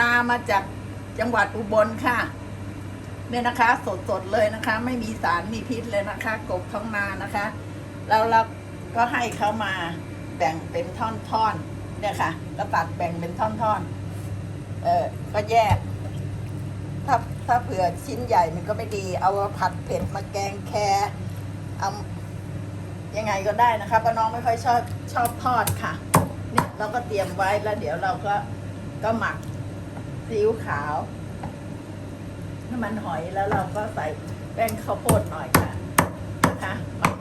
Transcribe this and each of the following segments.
นามาจากจังหวัดอุบลค่ะเนี่ยนะคะสดๆเลยนะคะ ไม่มีสารมีพิษเลยนะคะ กบท้องนานะคะแล้วเราก็ให้เขามาแบ่งเป็นท่อนๆเนี่ยค่ะก็ตัดแบ่งเป็นท่อนๆเออก็แยก ถ้าถ้าเผื่อชิ้นใหญ่มันก็ไม่ดี เอามาผัดเผ็ดมาแกงแคเอายังไงก็ได้นะคะเพราน้องไม่ค่อยชอบชอบทอดค่ะเนี่ยเราก็เตรียมไว้แล้วเดี๋ยวเราก็ก็หมัก ซีอิ๊วขาวน้ำมันหอยแล้วเราก็ใส่แป้งข้าวโพดหน่อยค่ะนะคะ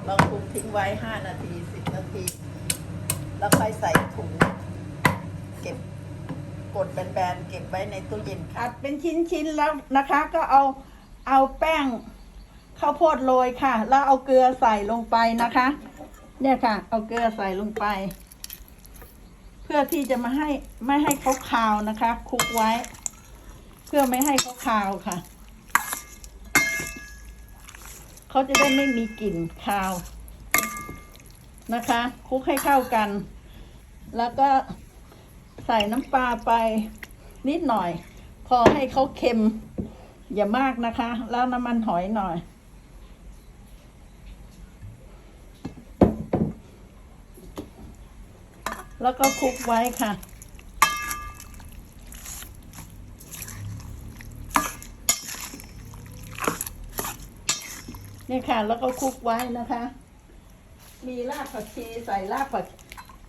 เราคลุกทิ้งไว้ห้านาทีสิบนาที แล้วค่อยใส่ถุงเก็บกดแบนๆเก็บไว้ในตู้เย็นค่ะเป็นชิ้นๆแล้วนะคะ ก็เอาเอาแป้งข้าวโพดโรยค่ะ แล้วเอาเกลือใส่ลงไปนะคะ เนี่ยค่ะ เอาเกลือใส่ลงไป เพื่อที่จะมาให้ไม่ให้เขาคาวนะคะคลุกไว้ เพื่อไม่ให้เขาคาวค่ะ เขาจะได้ไม่มีกลิ่นคาวนะคะคลุกให้เข้ากัน แล้วก็ใส่น้ำปลาไปนิดหน่อย พอให้เขาเค็ม อย่ามากนะคะ แล้วน้ำมันหอยหน่อย แล้วก็คลุกไว้ค่ะ นี่ยค่ะ แล้วก็คลุกไว้นะคะ มีรากผักชีใส่รากผัก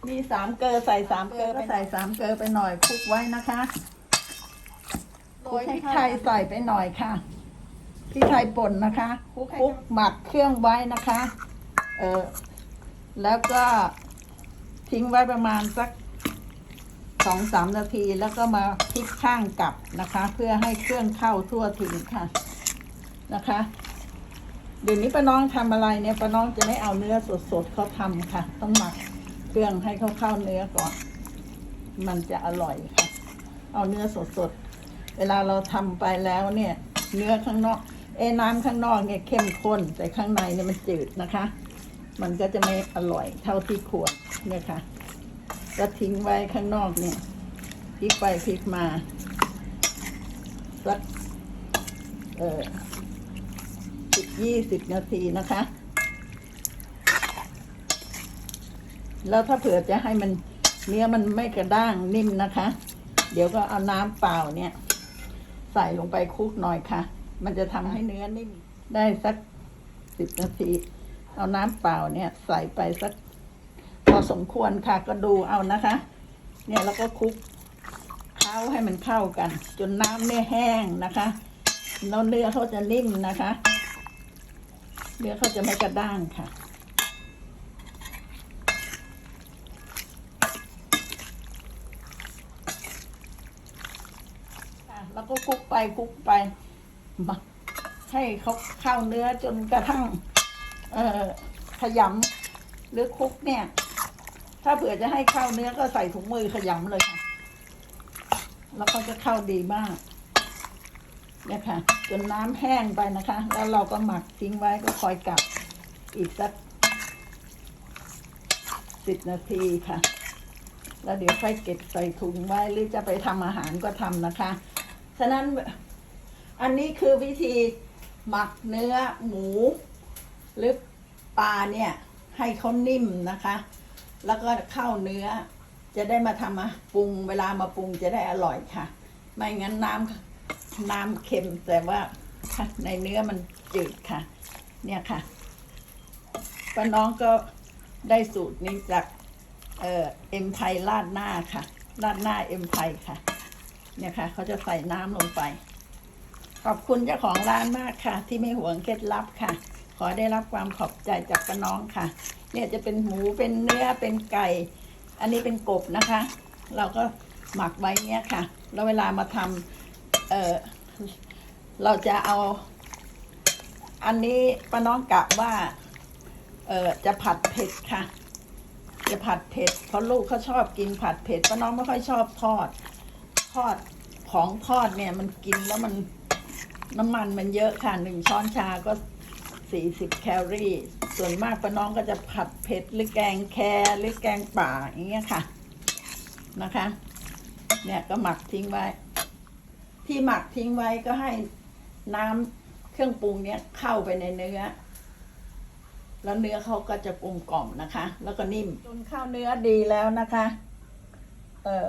มีสามเกลือใส่สามเกลือไปใส่สามเกลือไปหน่อยคลุกไว้นะคะคลุกพริกไทยใส่ไปหน่อยค่ะพริกไทยป่นนะคะคลุกคลุกหมักเครื่องไว้นะคะ เออแล้วก็ทิ้งไว้ประมาณสักสองสามนาทีแล้วก็มาพลิกข้างกลับนะคะ เพื่อให้เครื่องเข้าทั่วถึงค่ะนะคะ เดี๋ยวนี้ป้าน้องทำอะไรเนี่ยป้าน้องจะไม่เอาเนื้อสดๆเขาทำค่ะ ต้องหมักเครื่องให้เขาเข้าเนื้อก่อน มันจะอร่อยค่ะ เอาเนื้อสดๆเวลาเราทำไปแล้วเนี่ย เนื้อข้างนอก เอน้ำข้างนอกเนี่ยเข้มข้นแต่ข้างในเนี่ยมันจืดนะคะ มันก็จะไม่อร่อยเท่าที่ควรเนี่ยค่ะก็ทิ้งไว้ข้างนอกเนี่ยพลิกไปพลิกมาสักเออ ยี่สิบนาทีนะคะ แล้วถ้าเผื่อจะให้มันเนื้อมันไม่กระด้างนิ่มนะคะ เดี๋ยวก็เอาน้ำเปล่าเนี่ย ใส่ลงไปคลุกหน่อยค่ะ มันจะทำให้เนื้อนิ่มได้สักสิบนาที เอาน้ำเปล่าเนี่ย ใส่ไปสักพอสมควรค่ะก็ดูเอานะคะ เนี่ยแล้วก็คลุกเคล้าให้มันเข้ากัน จนน้ำเนี่ยแห้งนะคะแล้วเนื้อเขาจะนิ่มนะคะ เนื้อเขาจะไม่กระด้างค่ะ แล้วก็คลุกไปคลุกไป ให้เขาเข้าเนื้อจนกระทั่ง เอ่อขยำหรือคลุกเนี่ย ถ้าเผื่อจะให้เข้าเนื้อก็ใส่ถุงมือขยำเลยค่ะ แล้วก็จะเข้าดีมากเนี่ยค่ะ จนน้ำแห้งไปนะคะ แล้วเราก็หมักทิ้งไว้ก็คอยกลับอีกสักสิบนาทีค่ะ แล้วเดี๋ยวค่อยเก็บใส่ถุงไว้หรือจะไปทำอาหารก็ทำนะคะ ฉะนั้นอันนี้คือวิธีหมักเนื้อหมู หรือปลาเนี่ยให้เขานิ่มนะคะ แล้วก็เข้าเนื้อจะได้มาทำมาปรุงเวลามาปรุงจะได้อร่อยค่ะ ไม่งั้นน้ำ น้ำเค็มแต่ว่าในเนื้อมันจืดค่ะ เนี่ยค่ะป้าน้องก็ได้สูตรนี้จากเอ่อเอ็มไพลาดหน้าค่ะลาดหน้าเอ็มไพค่ะ เนี่ยค่ะเขาจะใส่น้ำลงไป ขอบคุณเจ้าของร้านมากค่ะ ที่ไม่หวงเคล็ดลับค่ะ ขอได้รับความขอบใจจากป้าน้องค่ะ เนี่ยจะเป็นหมูเป็นเนื้อเป็นไก่ อันนี้เป็นกบนะคะ เราก็หมักไว้เนี่ยค่ะ แล้วเวลามาทำ เออเราจะเอา อันนี้ป้าน้องกะว่า เออจะผัดเผ็ดค่ะ จะผัดเผ็ดเพราะลูกเขาชอบกินผัดเผ็ดป้าน้องไม่ค่อยชอบทอด ทอดของทอดเนี่ย มันกินแล้วมันน้ำมันมันเยอะค่ะหนึ่งช้อนชาก็สี่สิบแคลอรี่ ส่วนมากป้าน้องก็จะผัดเผ็ดหรือแกงแครหรือแกงป่าอย่างเงี้ยค่ะนะคะ เนี่ยก็หมักทิ้งไว้ ที่หมักทิ้งไว้ก็ให้น้ำเครื่องปรุงเนี้ยเข้าไปในเนื้อ แล้วเนื้อเขาก็จะกลมกล่อมนะคะ แล้วก็นิ่มจนข้าวเนื้อดีแล้วนะคะ เออ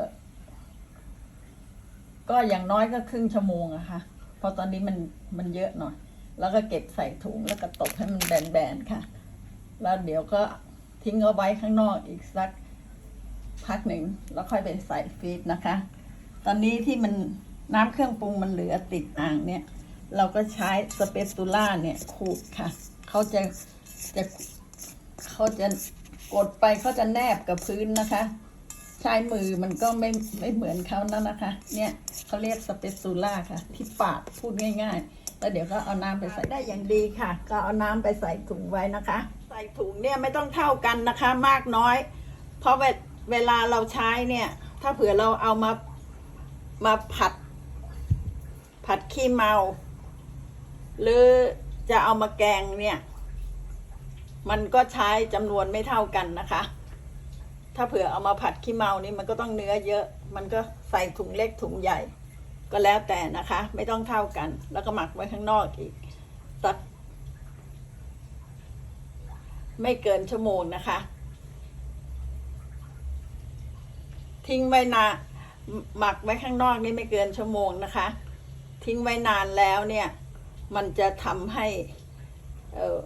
ก็อย่างน้อยก็ครึ่งชั่วโมงอะค่ะเพราะตอนนี้มันมันเยอะหน่อย แล้วก็เก็บใส่ถุงแล้วก็ตบให้มันแบนๆค่ะ แล้วเดี๋ยวก็ทิ้งเอาไว้ข้างนอกอีกสักพักหนึ่งแล้วค่อยไปใส่ฟรีซนะคะ ตอนนี้ที่มัน น้ำเครื่องปรุงมันเหลือติดอ่างเนี่ย เราก็ใช้สเปซตูล่าเนี่ยขูดค่ะ เขาจะจะเขาจะกดไปเขาจะแนบกับพื้นนะคะ ใช้มือมันก็ไม่ไม่เหมือนเขานั่นนะคะ เนี่ยเขาเรียกสเปซตูล่าค่ะ ที่ปาดพูดง่าย ๆ แล้วเดี๋ยวก็เอาน้ำไปใส่ได้อย่างดีค่ะ ก็เอาน้ำไปใส่ถุงไว้นะคะ ใส่ถุงเนี่ยไม่ต้องเท่ากันนะคะ มากน้อย เพราะเวเวลาเราใช้เนี่ย ถ้าเผื่อเราเอามามาผัด ผัดขี้เมา หรือจะเอามาแกงเนี่ย มันก็ใช้จำนวนไม่เท่ากันนะคะ ถ้าเผื่อเอามาผัดขี้เมานี่มันก็ต้องเนื้อเยอะ มันก็ใส่ถุงเล็กถุงใหญ่ ก็แล้วแต่นะคะ ไม่ต้องเท่ากัน แล้วก็หมักไว้ข้างนอกอีกสักไม่เกินชั่วโมงนะคะ ทิ้งไว้นานหมักไว้ข้างนอกนี่ไม่เกินชั่วโมงนะคะ ทิ้งไว้นานแล้วเนี่ย มันจะทำให้เออ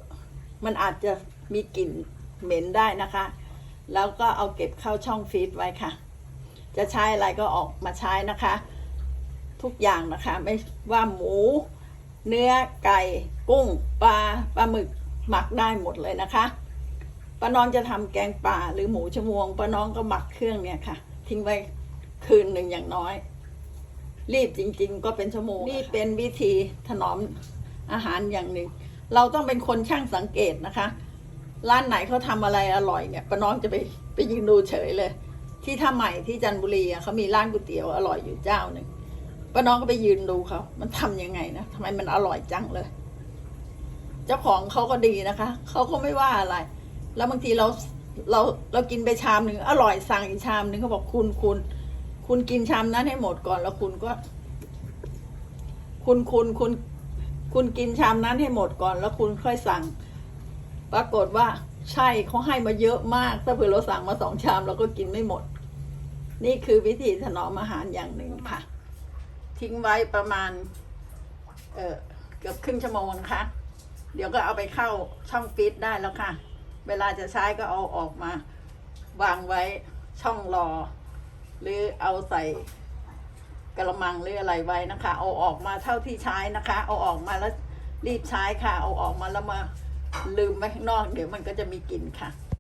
มันอาจจะมีกลิ่นเหม็นได้นะคะ แล้วก็เอาเก็บเข้าช่องฟรีซไว้ค่ะ จะใช้อะไรก็ออกมาใช้นะคะ ทุกอย่างนะคะ ไม่ว่าหมู เนื้อไก่ กุ้งปลาปลาหมึกหมักได้หมดเลยนะคะป้าน้องจะทำแกงป่าหรือหมูชมวงป้าน้องก็หมักเครื่องเนี่ยค่ะ ทิ้งไว้คืนหนึ่งอย่างน้อย รีบจริง ๆ ก็เป็นชั่วโมงนี่เป็นวิธีถนอมอาหารอย่างหนึ่ง เราต้องเป็นคนช่างสังเกตนะคะ ร้านไหนเขาทำอะไรอร่อยเนี่ยป้าน้องจะไปไปยืนดูเฉยเลย ที่ท่าใหม่ที่จันทบุรีอะเขามีร้านก๋วยเตี๋ยวอร่อยอยู่เจ้าหนึ่งป้าน้องก็ไปยืนดูเขา มันทำยังไงนะทำไมมันอร่อยจังเลย เจ้าของเขาก็ดีนะคะ เขาก็ไม่ว่าอะไร แล้วบางทีเราเราเรากินไปชามหนึ่งอร่อยสั่งอีกชามหนึ่งเขาบอกคุณคุณ คุณกินชามนั้นให้หมดก่อนแล้วคุณก็ คุณคุณคุณ คุณกินชามนั้นให้หมดก่อนแล้วคุณค่อยสั่ง ปรากฏว่า ใช่เขาให้มาเยอะมาก ถ้าเผื่อเราสั่งมาสองชามเราก็กินไม่หมด นี่คือวิธีถนอมอาหารอย่างหนึ่งค่ะ ทิ้งไว้ประมาณ เออเกือบครึ่งชั่วโมงนะคะเดี๋ยวก็เอาไปเข้าช่องฟีดได้แล้วค่ะ เวลาจะใช้ก็เอาออกมา วางไว้ช่องรอ หรือเอาใส่กระมังหรืออะไรไว้นะคะ เอาออกมาเท่าที่ใช้นะคะ เอาออกมาแล้วรีบใช้ค่ะ เอาออกมาแล้วมาลืมไว้ข้างนอก เดี๋ยวมันก็จะมีกลิ่นค่ะ